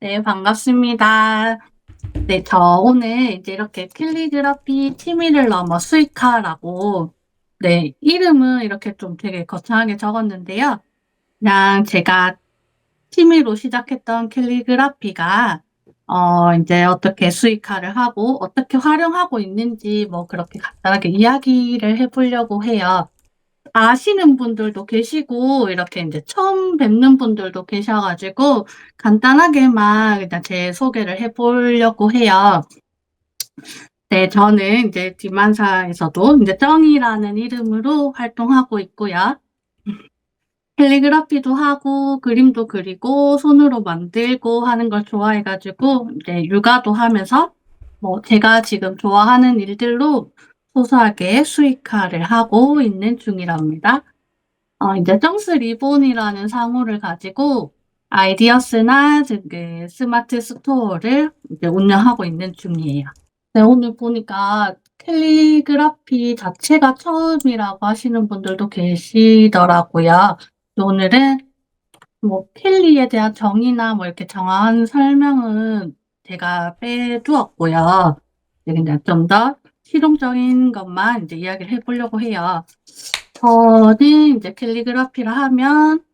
네, 반갑습니다. 네, 저 오늘 이제 이렇게 캘리그라피 취미를 넘어 수익화라고, 네, 이름은 이렇게 좀 되게 거창하게 적었는데요. 그냥 제가 취미로 시작했던 캘리그라피가, 어, 이제 어떻게 수익화를 하고, 어떻게 활용하고 있는지 뭐 그렇게 간단하게 이야기를 해보려고 해요. 아시는 분들도 계시고 이렇게 인제 처음 뵙는 분들도 계셔 가지고 간단하게만 일단 제 소개를 해 보려고 해요. 네 저는 인제 뒷만사에서도 인제 쩡이라는 이름으로 활동하고 있고요. 캘리그라피도 하고 그림도 그리고 손으로 만들고 하는 걸 좋아해 가지고 이제 육아도 하면서 뭐 제가 지금 좋아하는 일들로 소소하게 수익화를 하고 있는 중이랍니다. 어 인제 쩡스 리본이라는 상호를 가지고 아이디어스나 저그 스마트 스토어를 이제 운영하고 있는 중이에요. 네 오늘 보니까 캘리그라피 자체가 처음이라고 하시는 분들도 계시더라고요. 오늘은 뭐 캘리에 대한 정의나 뭐 이렇게 정확한 설명은 제가 빼두었고요. 네 그냥 좀 더 실용적인 것만 인제 이야기를 해 보려고 해요. 저는 인제 캘리그라피를 하면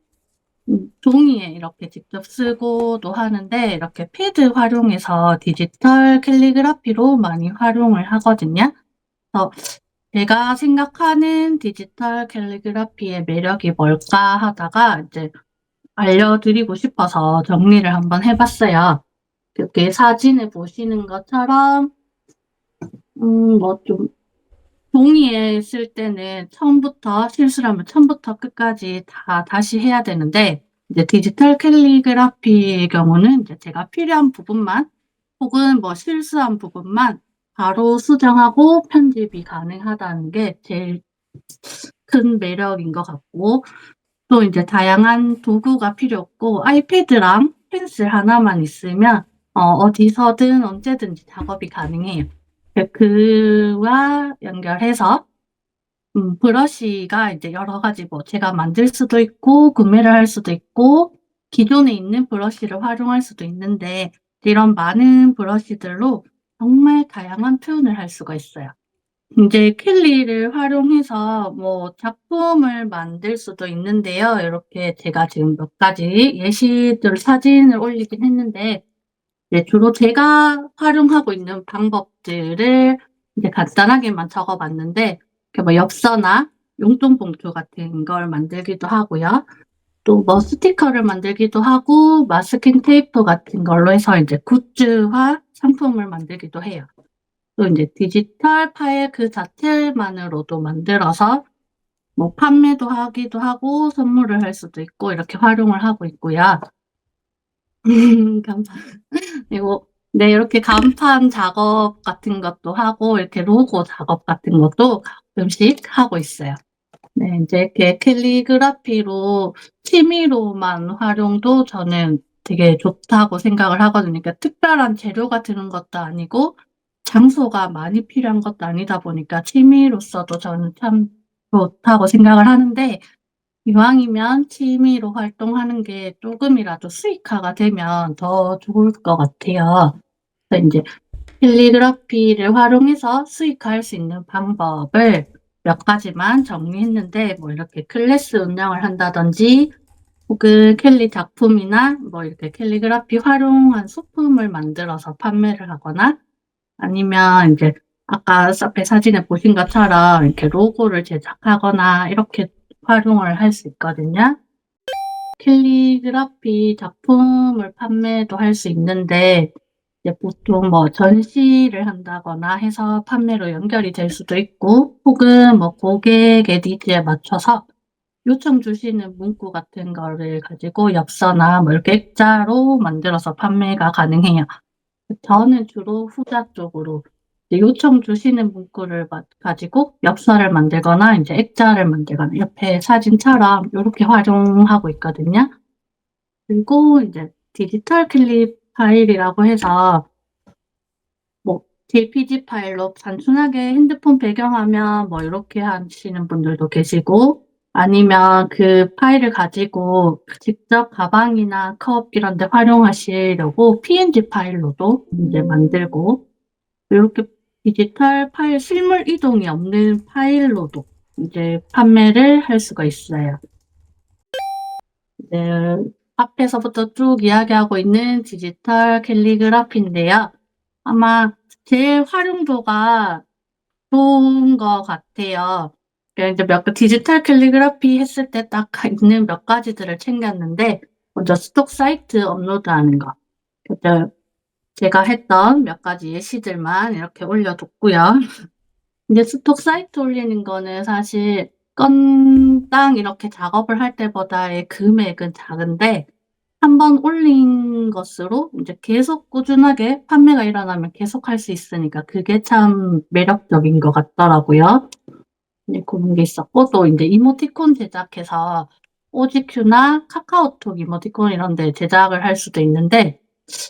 음 종이에 이렇게 직접 쓰고도 하는데 이렇게 패드 활용해서 디지털 캘리그라피로 많이 활용을 하거든요. 그래서 제가 생각하는 디지털 캘리그라피의 매력이 뭘까 하다가 이제 알려드리고 싶어서 정리를 한번 해 봤어요. 이렇게 사진을 보시는 것처럼 음 뭐 좀 종이에 쓸 때는 처음부터 실수를 하면 처음부터 끝까지 다 다시 해야 되는데 이제 디지털 캘리그라피의 경우는 이제 제가 필요한 부분만 혹은 뭐 실수한 부분만 바로 수정하고 편집이 가능하다는 게 제일 큰 매력인 것 같고 또 인제 다양한 도구가 필요 없고 아이패드랑 펜슬 하나만 있으면 어 어디서든 언제든지 작업이 가능해요. 그 그와 연결해서 음 브러쉬가 이제 여러 가지 뭐 제가 만들 수도 있고 구매를 할 수도 있고 기존에 있는 브러쉬를 활용할 수도 있는데 이런 많은 브러쉬들로 정말 다양한 표현을 할 수가 있어요. 인제 캘리를 활용해서 뭐 작품을 만들 수도 있는데요. 요렇게 제가 지금 몇 가지 예시들 사진을 올리긴 했는데 네 주로 제가 활용하고 있는 방법들을 이제 간단하게만 적어 봤는데 이렇게 뭐 엽서나 용돈 봉투 같은 걸 만들기도 하고요. 또 뭐 스티커를 만들기도 하고 마스킹 테이프 같은 걸로 해서 이제 굿즈화 상품을 만들기도 해요. 또 인제 디지털 파일 그 자체만으로도 만들어서 뭐 판매도 하기도 하고 선물을 할 수도 있고 이렇게 활용을 하고 있고요. 감사 그리고 네 이렇게 간판 작업 같은 것도 하고 이렇게 로고 작업 같은 것도 가끔씩 하고 있어요. 네 인제 이렇게 캘리그라피로 취미로만 활용도 저는 되게 좋다고 생각을 하거든요. 그러니까 특별한 재료가 드는 것도 아니고 장소가 많이 필요한 것도 아니다 보니까 취미로서도 저는 참 좋다고 생각을 하는데 이왕이면 취미로 활동하는 게 쪼금이라도 수익화가 되면 더 좋을 것 같아요. 그래서 인제 캘리그라피를 활용해서 수익화할 수 있는 방법을 몇 가지만 정리했는데 뭐 이렇게 클래스 운영을 한다든지 혹은 캘리 작품이나 뭐 이렇게 캘리그라피 활용한 소품을 만들어서 판매를 하거나 아니면 인제 아까 앞에 사진에 보신 것처럼 이렇게 로고를 제작하거나 이렇게 활용을 할 수 있거든요. 캘리그라피 작품을 판매도 할 수 있는데 보통 뭐 전시를 한다거나 해서 판매로 연결이 될 수도 있고 혹은 뭐 고객의 니즈에 맞춰서 요청 주시는 문구 같은 거를 가지고 엽서나 뭐 이렇게 액자로 만들어서 판매가 가능해요. 저는 주로 후자 쪽으로 요청 주시는 문구를 마 가지고 엽서를 만들거나 인제 액자를 만들거나 옆에 사진처럼 요렇게 활용하고 있거든요. 그리고 인제 디지털 캘리 파일이라고 해서 뭐 JPG 파일로 단순하게 핸드폰 배경화면 뭐 요렇게 하시는 분들도 계시고 아니면 그 파일을 가지고 직접 가방이나 컵 이런 데 활용하시려고 PNG 파일로도 이제 만들고 이렇게 디지털 파일 실물 이동이 없는 파일로도 이제 판매를 할 수가 있어요. 네, 앞에서부터 쭉 이야기하고 있는 디지털 캘리그라피인데요. 아마 제일 활용도가 좋은 것 같아요. 그래서 이제 몇, 가- 디지털 캘리그라피 했을 때 딱 있는 몇 가지들을 챙겼는데, 먼저 스톡 사이트 업로드하는 거. 제가 했던 몇 가지 예시들만 이렇게 올려뒀고요. 이제 스톡 사이트 올리는 거는 사실 건당 이렇게 작업을 할 때보다의 금액은 작은데 한 번 올린 것으로 이제 계속 꾸준하게 판매가 일어나면 계속 할 수 있으니까 그게 참 매력적인 것 같더라고요. 네, 그런 게 있었고 또 이제 이모티콘 제작해서 OGQ나 카카오톡 이모티콘 이런 데 제작을 할 수도 있는데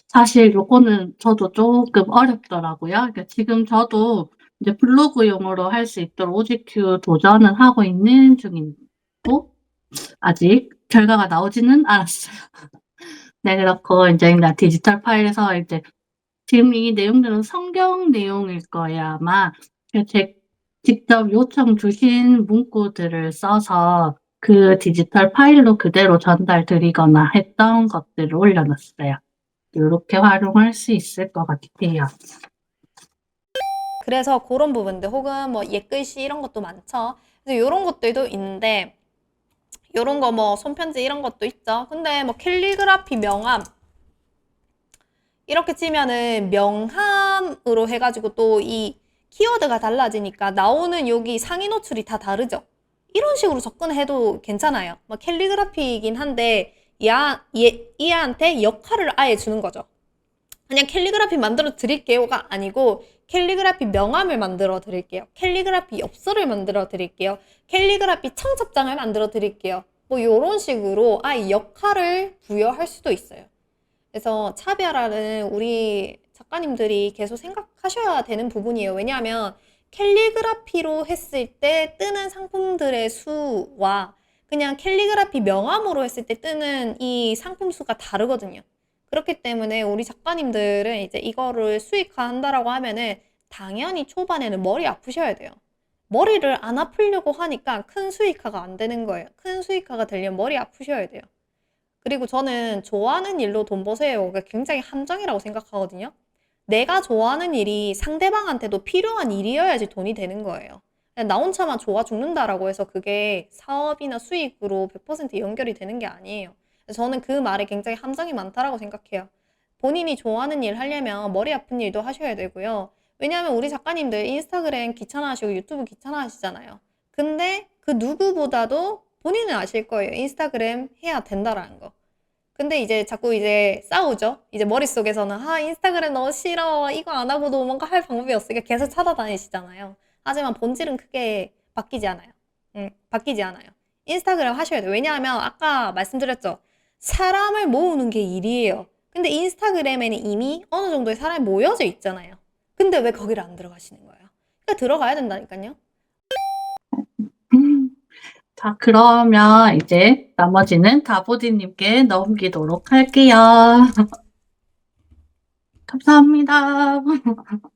사실 요거는 저도 조금 어렵더라고요. 그러니까 지금 저도 이제 블로그용으로 할 수 있도록 OGQ 도전은 하고 있는 중이고 아직 결과가 나오지는 않았어요. 네, 그렇고 이제 나 디지털 파일에서 이제 지금 이 내용들은 성경 내용일 거예요, 아마. 제 직접 요청 주신 문구들을 써서 그 디지털 파일로 그대로 전달 드리거나 했던 것들을 올려 놨어요. 이렇게 활용할 수 있을 것 같아요. 그래서 그런 부분들 혹은 뭐 옛글씨 이런 것도 많죠. 그래서 이런 것들도 있는데 이런 거 뭐 손편지 이런 것도 있죠. 근데 뭐 캘리그라피 명함 이렇게 치면은 명함으로 해가지고 또 이 키워드가 달라지니까 나오는 여기 상위 노출이 다 다르죠. 이런 식으로 접근해도 괜찮아요. 뭐 캘리그라피이긴 한데 야, 얘, 얘한테 역할을 아예 주는 거죠. 그냥 캘리그라피 만들어 드릴게요가 아니고 캘리그라피 명함을 만들어 드릴게요. 캘리그라피 엽서를 만들어 드릴게요. 캘리그라피 청첩장을 만들어 드릴게요. 뭐 이런 식으로 아예 역할을 부여할 수도 있어요. 그래서 차별화는 우리 작가님들이 계속 생각하셔야 되는 부분이에요. 왜냐하면 캘리그라피로 했을 때 뜨는 상품들의 수와 그냥 캘리그라피 명함으로 했을 때 뜨는 이 상품 수가 다르거든요. 그렇기 때문에 우리 작가님들은 이제 이거를 수익화한다라고 하면은 당연히 초반에는 머리 아프셔야 돼요. 머리를 안 아프려고 하니까 큰 수익화가 안 되는 거예요. 큰 수익화가 되려면 머리 아프셔야 돼요. 그리고 저는 좋아하는 일로 돈 버세요가 굉장히 함정이라고 생각하거든요. 내가 좋아하는 일이 상대방한테도 필요한 일이어야지 돈이 되는 거예요. 나 혼자만 좋아 죽는다라고 해서 그게 사업이나 수익으로 100% 연결이 되는 게 아니에요. 저는 그 말에 굉장히 함정이 많다라고 생각해요. 본인이 좋아하는 일 하려면 머리 아픈 일도 하셔야 되고요. 왜냐하면 우리 작가님들 인스타그램 귀찮아하시고 유튜브 귀찮아하시잖아요. 근데 그 누구보다도 본인은 아실 거예요. 인스타그램 해야 된다라는 거. 근데 이제 자꾸 이제 싸우죠. 이제 머릿속에서는 아, 인스타그램 너무 싫어. 이거 안 하고도 뭔가 할 방법이 없으니까 계속 찾아다니시잖아요. 하지만 본질은 크게 바뀌지 않아요. 응, 바뀌지 않아요. 인스타그램 하셔야 돼요. 왜냐하면 아까 말씀드렸죠. 사람을 모으는 게 일이에요. 근데 인스타그램에는 이미 어느 정도의 사람이 모여져 있잖아요. 근데 왜 거기를 안 들어가시는 거예요? 그러니까 들어가야 된다니까요. 음, 자, 그러면 이제 나머지는 다보디님께 넘기도록 할게요. 감사합니다.